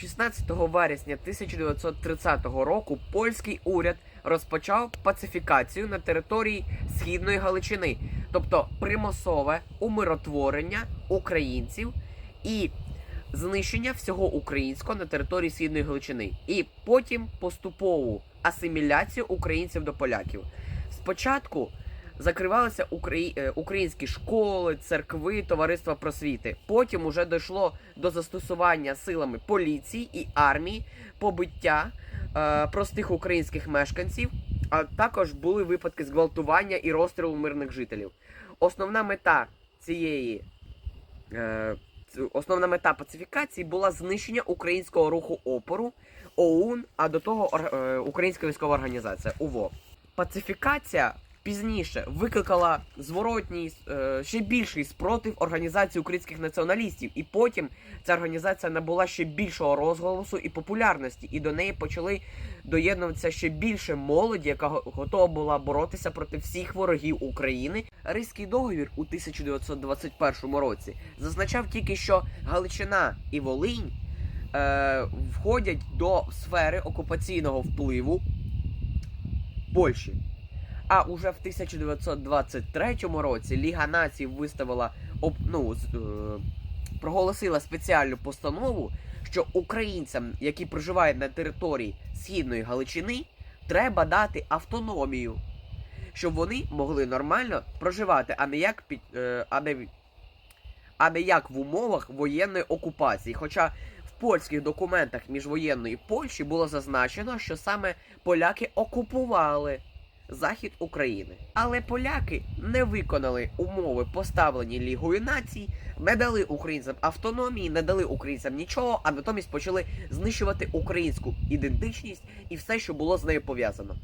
16 вересня 1930 року польський уряд розпочав пацифікацію на території Східної Галичини, тобто примусове умиротворення українців і знищення всього українського на території Східної Галичини, і потім поступову асиміляцію українців до поляків. Спочатку закривалися украї... е, українські школи, церкви, товариства просвіти. Потім уже дійшло до застосування силами поліції і армії, побиття е, простих українських мешканців, а також були випадки зґвалтування і розстрілу мирних жителів. Основна мета цієї е, основна мета пацифікації була знищення українського руху опору ОУН, а до того е, Українська військова організація УВО. Пацифікація пізніше викликала зворотній е, ще більший спротив організації українських націоналістів, і потім ця організація набула ще більшого розголосу і популярності, і до неї почали доєднуватися ще більше молоді, яка готова була боротися проти всіх ворогів України. Ризький договір у 1921 році зазначав тільки, що Галичина і Волинь е, входять до сфери окупаційного впливу Польщі. А уже в 1923 році Ліга націй виставила ну, е, проголосила спеціальну постанову, що українцям, які проживають на території Східної Галичини, треба дати автономію, щоб вони могли нормально проживати, а не як під е, а не, а не як в умовах воєнної окупації. Хоча в польських документах міжвоєнної Польщі було зазначено, що саме поляки окупували захід України. Але поляки не виконали умови, поставлені Лігою націй, не дали українцям автономії, не дали українцям нічого, а натомість почали знищувати українську ідентичність і все, що було з нею пов'язано.